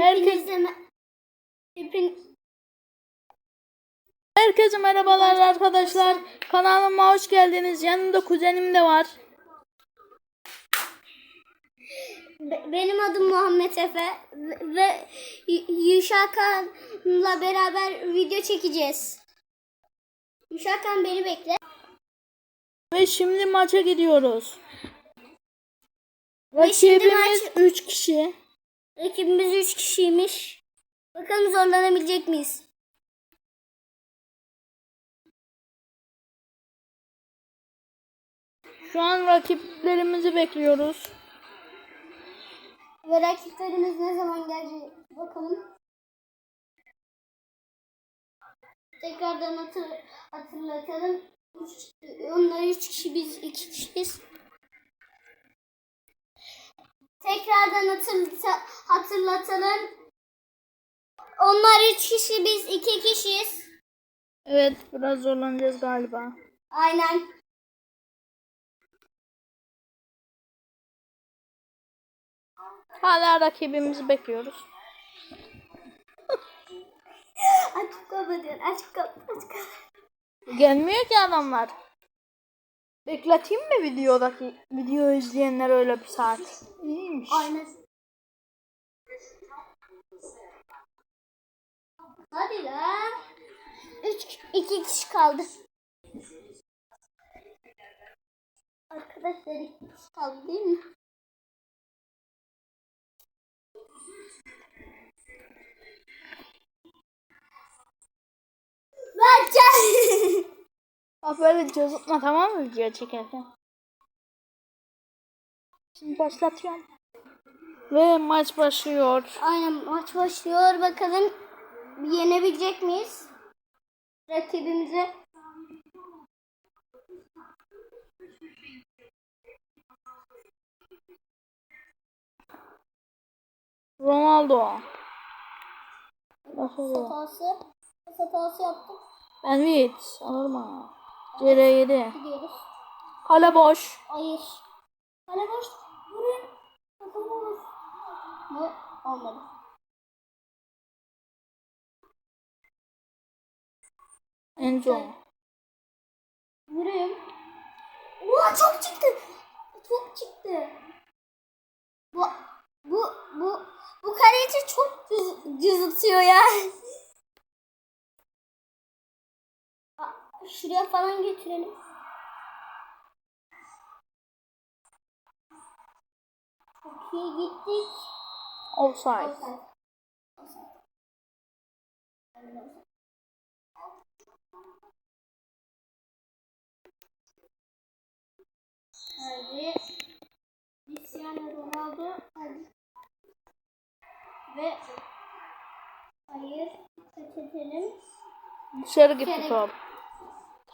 Herkes Hepinize me- Hepin... Herkese merhabalar arkadaşlar. Kanalıma hoş geldiniz. Yanımda kuzenim de var. Be- Benim adım Muhammed Efe ve- Yuşakan'la beraber video çekeceğiz. Yuşakan beni bekle. Ve şimdi maça gidiyoruz. Ve Rakibimiz maç- 3 kişi. Rakibimiz 3 kişiymiş. Bakalım zorlanabilecek miyiz? Şu an rakiplerimizi bekliyoruz. Ve rakiplerimiz ne zaman gelecek bakalım. Tekrardan hatır, hatırlatalım. Üç, onlar üç kişi biz iki kişiyiz. Tekrardan hatırlata, hatırlatalım. Onlar üç kişi biz iki kişiyiz. Evet biraz zorlanacağız galiba. Aynen. Hala rakibimizi bekliyoruz. Açık kapatın. Açık kapat. Açık kapat. Gelmiyor ki adamlar. Bekleteyim mi videodaki video izleyenler öyle bir saat? İyiymiş. Aynen. Hadi lan. Üç, iki kişi kaldı. Arkadaşlar iki kişi kaldı değil mi? Aferin çocukma tamam mı video çekerken? Şimdi başlatıyorum. Ve maç başlıyor. Aynen maç başlıyor. Bakalım yenebilecek miyiz? Rakibimize. Ronaldo. Başladı. Hatası. Hatası yaptık. Ben Witt. Alırma. CR7. Gidiyoruz. Kale boş. Hayır. Kale boş. Vurun. Olur. Bu olmadı. Enzo. Vurayım. Oha çok çıktı. Çok çıktı. Bu bu bu bu kaleci çok cız, cızıtıyor ya. Şuraya falan götürelim. Çok iyi gittik. Offside. Hadi. Cristiano Ronaldo. Hadi. Ve hayır. Dikkat edelim. Dışarı gitti top.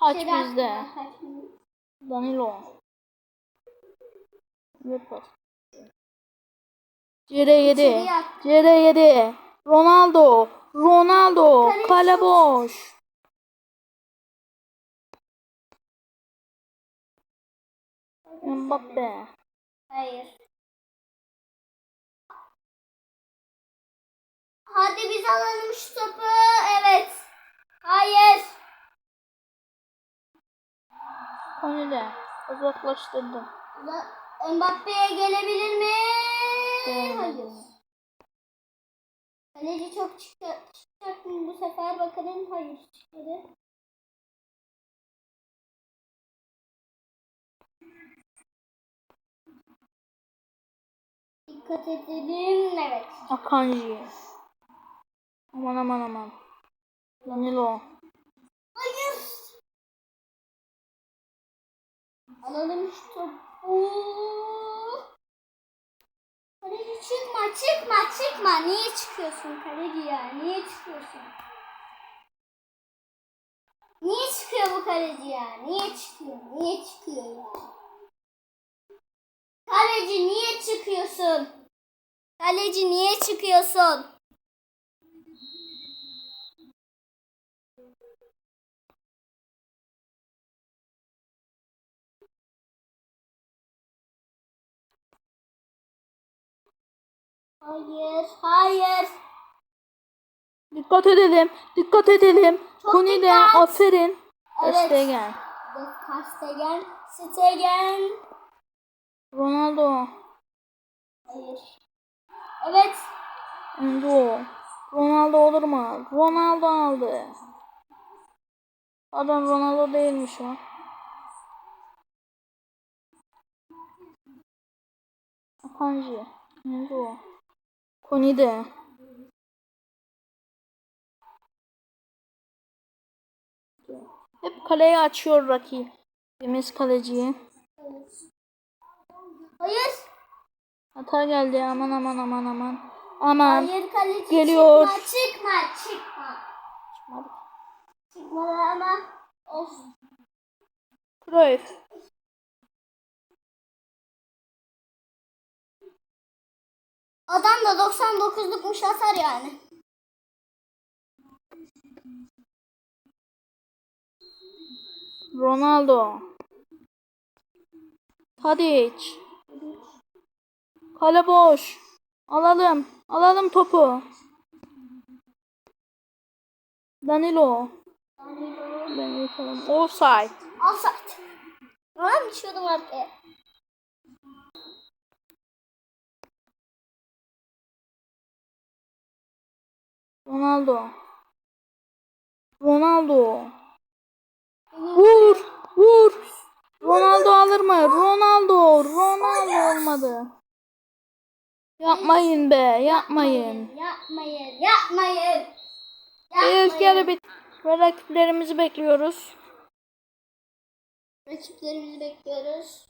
Taç Şeyden- bizde. Danilo. Ve pas. CR7. İçeriye at. CR7. Ronaldo. Ronaldo. Kale çok- boş. Mbappe. Hayır. Hadi biz alalım şu topu. Evet. Hayır. Konile. Uzaklaştırdı. Uza- Mbappe'ye gelebilir mi? Hayır. Kaleci çok. Çıkacak mı bu sefer bakalım. Hayır çıkmadı. Dikkat edelim. Evet. Akanji. Aman aman aman. Danilo. Hayır. Alalım şu topu. Kaleci çıkma çıkma çıkma. Niye çıkıyorsun kaleci ya? Niye çıkıyorsun? Niye çıkıyor bu kaleci ya? Niye çıkıyor? Niye çıkıyor ya? Kaleci niye çıkıyorsun? Kaleci niye çıkıyorsun? Hayır, hayır. Dikkat edelim. Dikkat edelim. Çok Koni de dikkat. aferin. Evet. Stegen. Stegen, Stegen. Ronaldo. Hayır. Evet. Enzo. Ronaldo olur mu? Ronaldo aldı. Adam Ronaldo değilmiş o. Akanji. Enzo. Koni de. Hep kaleyi açıyor rakibimiz kaleciyi. Hayır. Hata geldi aman aman aman aman. Aman. Hayır kaleci Geliyor. çıkma, çıkma, çıkma. Çıkmadı ama olsun. Cruyff. Adam da 99'lukmuş hasar yani. Ronaldo. Tadic. Kale boş. Alalım. Alalım topu. Danilo. Ben yakalım. Offside. Offside. Tamam düşüyordum arkaya. Ronaldo. Ronaldo. Vur. Vur. Ronaldo alır mı? Ronaldo. Ronaldo olmadı. Yapmayın be. Yapmayın. Yapmayın, yapmayın. İlk yarı bit ve rakiplerimizi bekliyoruz. Rakiplerimizi bekliyoruz.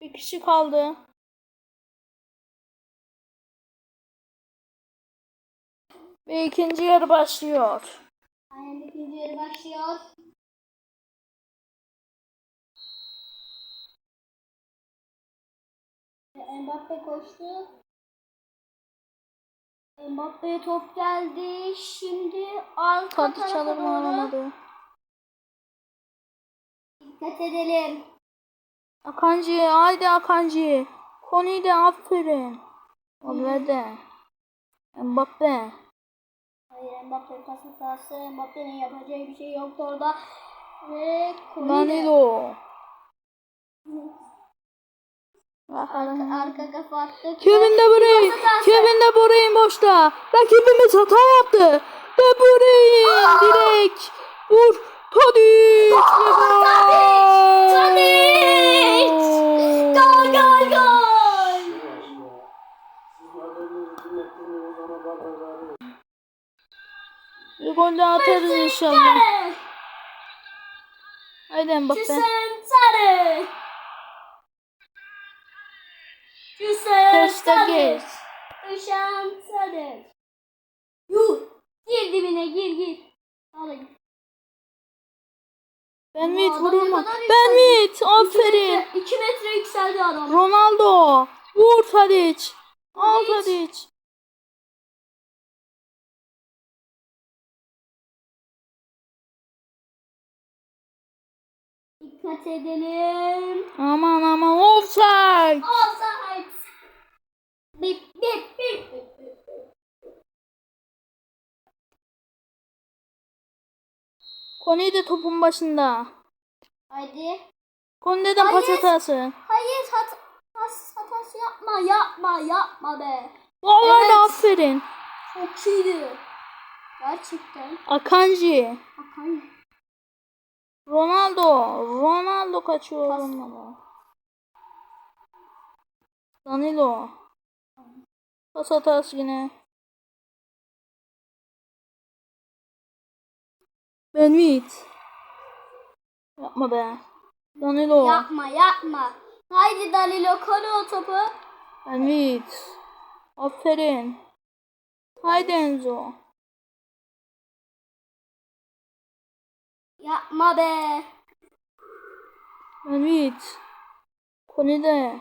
Bir kişi kaldı. Ve ikinci yarı başlıyor. Aynen ikinci yarı başlıyor. Mbappe koştu. Mbappe'ye top geldi. Şimdi arka Tadı tarafa çalır mı doğru alamadı. Dikkat edelim. Akanji haydi Akanji. Koni de aferin. Valverde. Mbappe. Hayır Mbappe pas hatası. Mbappe'nin yapacağı bir şey yoktu orada. Ve Koni de Danilo. arka, arka kafa attı. Kevin De Bruyne. Kevin De Bruyne boşta. Rakibimiz hata yaptı. De Bruyne direkt. Vur. Tadic. ve gol. Tadic. Gol gol gol. Bir gol daha atarız inşallah. Haydi Mbappe. Hüseyin Sarı. Sarı. Stegen. Hüseyin Sarı. Yuh. Gir dibine gir gir. Alayım. Ben mu? kadar Ben. Mit. Aferin. 2 metre yükseldi adam. Ronaldo. Vur Tadic. Al Tadic. Dikkat edelim. Aman aman offside. Offside. Koni de topun başında. Haydi. Koni'den pas Hayır. hatası. Hayır hat has hatası yapma yapma yapma be. Vallahi Evet. aferin. Çok iyiydi. Gerçekten. Akanji. Bakalım. Ronaldo. Ronaldo kaçıyor olmalı. Danilo. Pas hatası yine. Ben Mit. Yapma be. Danilo. Yapma yapma. Haydi Dalilo koru o topu. Ben Mit. Aferin. Haydi Enzo. Yapma be. Ben Mit. Koni de.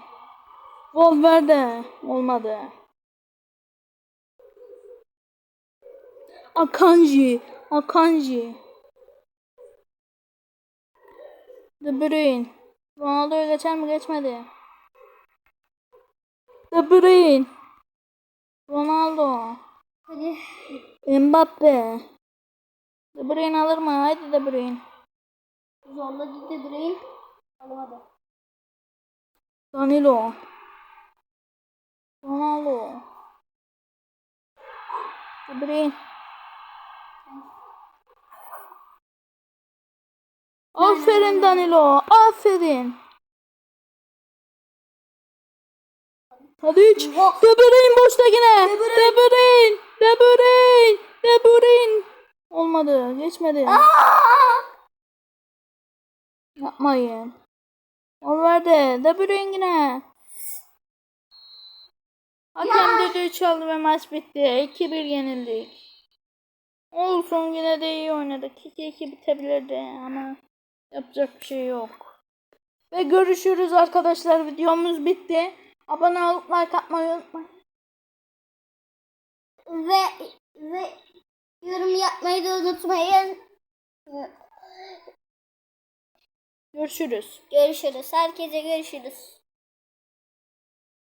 Valverde. Olmadı. Akanji. Akanji. De Bruyne. Ronaldo'ya geçer mi geçmedi. De Bruyne. Ronaldo. Hadi. Mbappe. De Bruyne alır mı? Haydi De Bruyne. Zorladı De Bruyne. Alamadı. Danilo. Ronaldo. De Bruyne. Aferin Danilo. Aferin. Hadi üç. De Bruyne boşta yine. De Bruyne. De Bruyne. De Bruyne. Olmadı. Geçmedi. Yapmayın. Valverde. De Bruyne yine. Hakem düdüğü çaldı ve maç bitti. 2-1 yenildik. Olsun yine de iyi oynadık. 2-2 bitebilirdi ama yapacak bir şey yok. Ve görüşürüz arkadaşlar. Videomuz bitti. Abone olup like atmayı unutmayın. Ve ve yorum yapmayı da unutmayın. Görüşürüz. Görüşürüz. Herkese görüşürüz.